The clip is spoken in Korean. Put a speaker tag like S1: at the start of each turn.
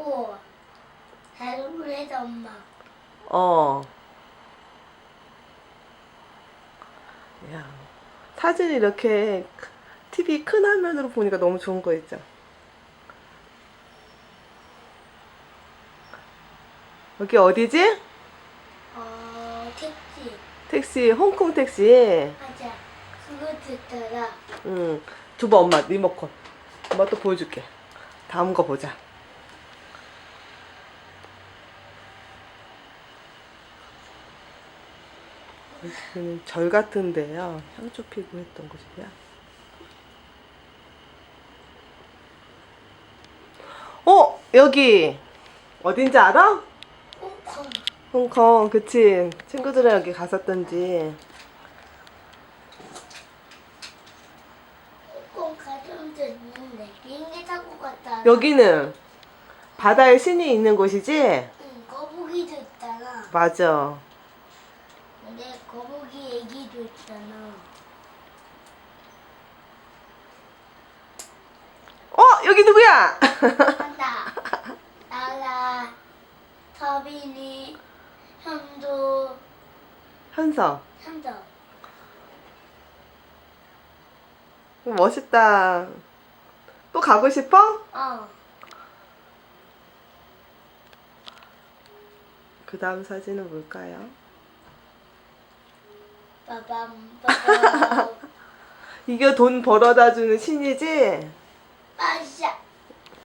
S1: 오. 할머니도 엄마.
S2: 어. 야, 사진 이렇게 TV 큰 화면으로 보니까 너무 좋은 거 있죠? 여기 어디지?
S1: 어, 택시.
S2: 택시, 홍콩 택시.
S1: 맞아. 그거 듣더라.
S2: 응. 줘봐, 엄마, 리모컨. 엄마 또 보여줄게. 다음 거 보자. 여기는 절 같은데요. 향초 피고 했던 곳이야. 어, 여기 어딘지 알아?
S1: 홍콩.
S2: 홍콩, 그치. 친구들이랑 여기 갔었던지.
S1: 홍콩 가던 데 있는데 비행기 타고 갔다.
S2: 여기는 바다에 신이 있는 곳이지?
S1: 응, 거북이도 있잖아.
S2: 맞아.
S1: 근데 거북이 애기도 있잖아.
S2: 어, 여기 누구야?
S1: 한다. 나라, 서빈이, 현도,
S2: 현서.
S1: 현도.
S2: 멋있다. 또 가고 싶어?
S1: 어.
S2: 그 다음 사진은 뭘까요?
S1: 빠밤, 빠밤.
S2: 이게 돈 벌어다 주는 신이지?
S1: 빠샤.